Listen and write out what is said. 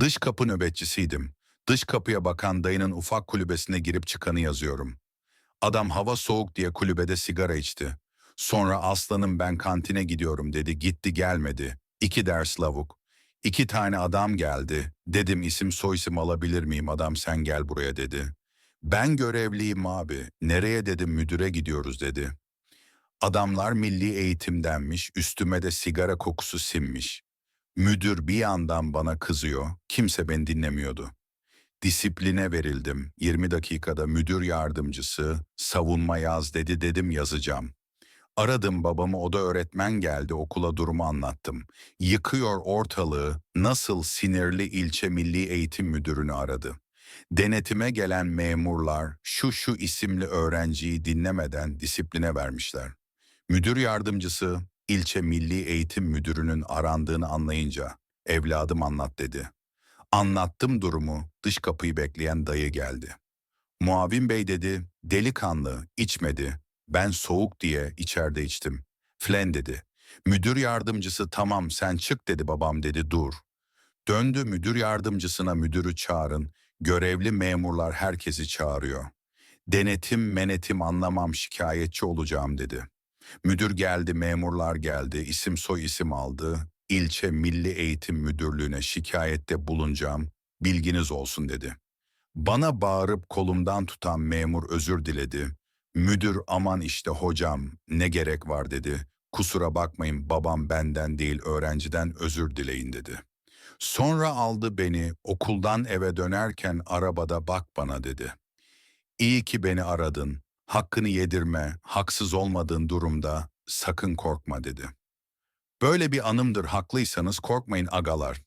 Dış kapı nöbetçisiydim. Dış kapıya bakan dayının ufak kulübesine girip çıkanı yazıyorum. Adam hava soğuk diye kulübede sigara içti. Sonra aslanım ben kantine gidiyorum dedi. Gitti gelmedi. İki ders lavuk. İki tane adam geldi. Dedim isim soyisim alabilir miyim adam sen gel buraya dedi. Ben görevliyim abi. Nereye dedim müdüre gidiyoruz dedi. Adamlar milli eğitimdenmiş, üstüme de sigara kokusu sinmiş. Müdür bir yandan bana kızıyor, kimse beni dinlemiyordu. Disipline verildim. 20 dakikada müdür yardımcısı savunma yaz dedi dedim yazacağım. Aradım babamı o da öğretmen geldi okula durumu anlattım. Yıkıyor ortalığı nasıl sinirli ilçe milli eğitim müdürünü aradı. Denetime gelen memurlar şu şu isimli öğrenciyi dinlemeden disipline vermişler. Müdür yardımcısı ilçe milli eğitim müdürünün arandığını anlayınca evladım anlat dedi. Anlattım durumu dış kapıyı bekleyen dayı geldi. Muavin bey dedi delikanlı içmedi ben soğuk diye içeride içtim. Flen dedi. Müdür yardımcısı tamam sen çık dedi babam dedi dur. Döndü müdür yardımcısına müdürü çağırın. Görevli memurlar herkesi çağırıyor. Denetim menetim anlamam şikayetçi olacağım dedi. Müdür geldi memurlar geldi isim soy isim aldı. İlçe Milli Eğitim Müdürlüğü'ne şikayette bulunacağım bilginiz olsun dedi. Bana bağırıp kolumdan tutan memur özür diledi. Müdür aman işte hocam ne gerek var dedi. Kusura bakmayın babam benden değil öğrenciden özür dileyin dedi. Sonra aldı beni okuldan eve dönerken arabada bak bana dedi. İyi ki beni aradın. Hakkını yedirme, haksız olmadığın durumda sakın korkma dedi. Böyle bir anımdır haklıysanız korkmayın agalar.